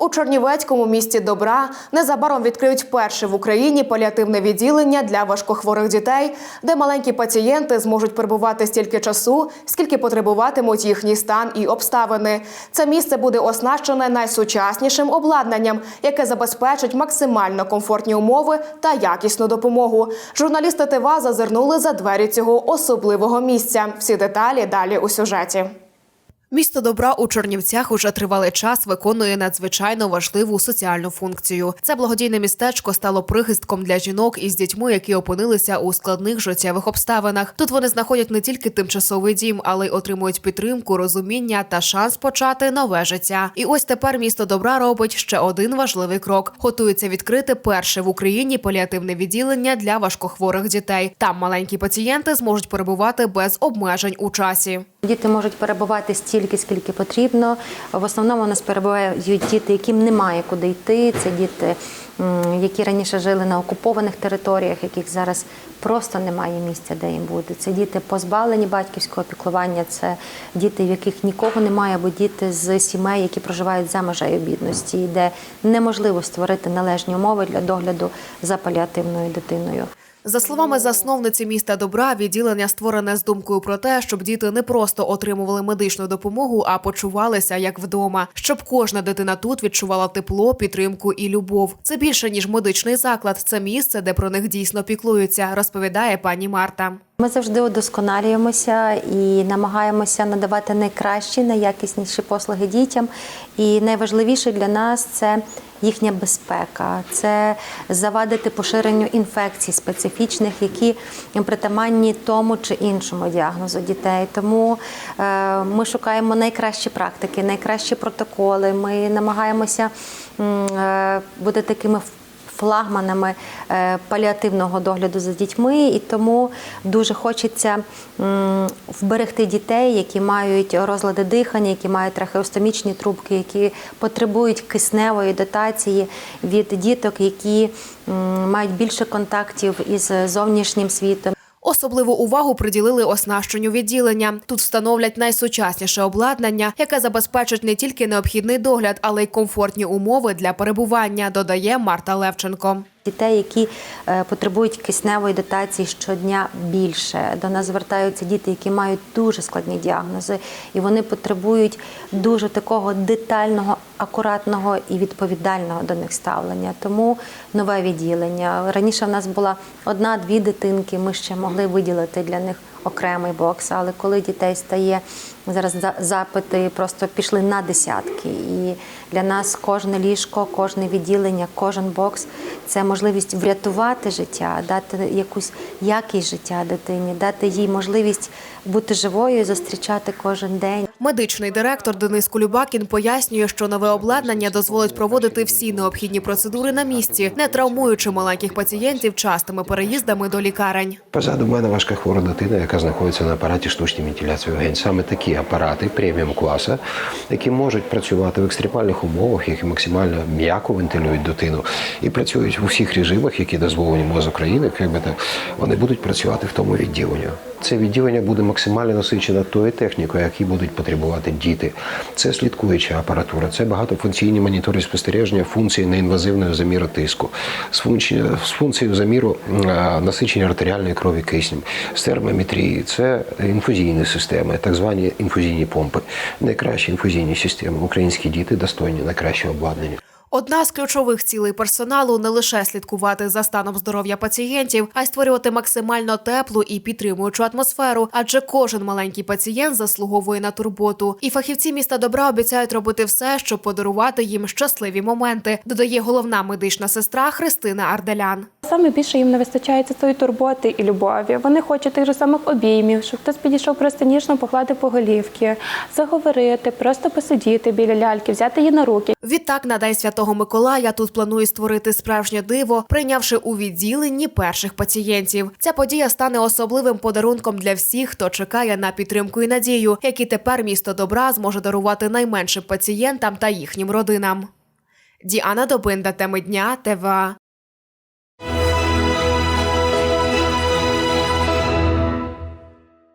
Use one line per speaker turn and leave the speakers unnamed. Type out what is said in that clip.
У Чернівецькому місті добра незабаром відкриють перше в Україні паліативне відділення для важкохворих дітей, де маленькі пацієнти зможуть перебувати стільки часу, скільки потребуватимуть їхній стан і обставини. Це місце буде оснащене найсучаснішим обладнанням, яке забезпечить максимально комфортні умови та якісну допомогу. Журналісти ТВА зазирнули за двері цього особливого місця. Всі деталі далі у сюжеті. Місто добра у Чернівцях уже тривалий час виконує надзвичайно важливу соціальну функцію. Це благодійне містечко стало прихистком для жінок із дітьми, які опинилися у складних життєвих обставинах. Тут вони знаходять не тільки тимчасовий дім, але й отримують підтримку, розуміння та шанс почати нове життя. І ось тепер місто добра робить ще один важливий крок: готується відкрити перше в Україні паліативне відділення для важкохворих дітей. Там маленькі пацієнти зможуть перебувати без обмежень у часі.
Діти можуть перебувати стільки, скільки потрібно. В основному у нас перебувають діти, яким немає куди йти. Це діти, які раніше жили на окупованих територіях, яких зараз просто немає місця, де їм бути. Це діти позбавлені батьківського піклування, це діти, в яких нікого немає, або діти з сімей, які проживають за межею бідності, де неможливо створити належні умови для догляду за паліативною дитиною.
За словами засновниці міста добра, відділення створене з думкою про те, щоб діти не просто отримували медичну допомогу, а почувалися як вдома, щоб кожна дитина тут відчувала тепло, підтримку і любов. Це більше ніж медичний заклад. Це місце, де про них дійсно піклуються, розповідає пані Марта.
Ми завжди удосконалюємося і намагаємося надавати найкращі, найякісніші послуги дітям. І найважливіше для нас це їхня безпека, це завадити поширенню інфекцій специфічних, які притаманні тому чи іншому діагнозу дітей. Тому е, ми шукаємо найкращі практики, найкращі протоколи. Ми намагаємося е, бути такими флагманами е, паліативного догляду за дітьми, і тому дуже хочеться вберегти дітей, які мають розлади дихання, які мають трахеостомічні трубки, які потребують кисневої дотації від діток, які мають більше контактів із зовнішнім світом.
Особливу увагу приділили оснащенню відділення. Тут встановлять найсучасніше обладнання, яке забезпечить не тільки необхідний догляд, але й комфортні умови для перебування. Додає Марта Левченко.
Дітей, які е, потребують кисневої дотації щодня більше. До нас звертаються діти, які мають дуже складні діагнози, і вони потребують дуже такого детального, акуратного і відповідального до них ставлення. Тому нове відділення. Раніше в нас була одна-дві дитинки. Ми ще могли виділити для них окремий бокс. Але коли дітей стає зараз запити, просто пішли на десятки. І для нас кожне ліжко, кожне відділення, кожен бокс це можливість врятувати життя, дати якусь якість життя дитині, дати їй можливість бути живою, і зустрічати кожен день.
Медичний директор Денис Кулюбакін пояснює, що нове обладнання дозволить проводити всі необхідні процедури на місці, не травмуючи маленьких пацієнтів частими переїздами до лікарень.
Позаду мене важка хвора дитина, яка знаходиться на апараті штучної вентиляції легень. Саме такі апарати преміум класу, які можуть працювати в екстремальних умовах, які максимально м'яко вентилюють дитину і працюють в усіх режимах, які дозволені МОЗ України. Якби так вони будуть працювати в тому відділенні. Це відділення буде максимально насичено тою технікою, які будуть потребувати діти. Це слідкуюча апаратура, це багатофункційні монітори спостереження функції неінвазивного заміру тиску, з функцією, заміру насичення артеріальної крові киснем, з термометрії, це інфузійні системи, так звані інфузійні помпи. Найкращі інфузійні системи. Українські діти достойні найкращого обладнання.
Одна з ключових цілей персоналу не лише слідкувати за станом здоров'я пацієнтів, а й створювати максимально теплу і підтримуючу атмосферу, адже кожен маленький пацієнт заслуговує на турботу. І фахівці міста добра обіцяють робити все, щоб подарувати їм щасливі моменти. Додає головна медична сестра Христина Арделян.
Саме більше їм не вистачає тої турботи і любові. Вони хочуть тих же самих обіймів, щоб хтось підійшов просто ніжно погладити по голівки, заговорити, просто посидіти біля ляльки, взяти її на руки.
Відтак на День Святого Миколая тут планує створити справжнє диво, прийнявши у відділенні перших пацієнтів. Ця подія стане особливим подарунком для всіх, хто чекає на підтримку і надію, які тепер місто добра зможе дарувати найменшим пацієнтам та їхнім родинам. Діана Добинда, теми дня, ТВА.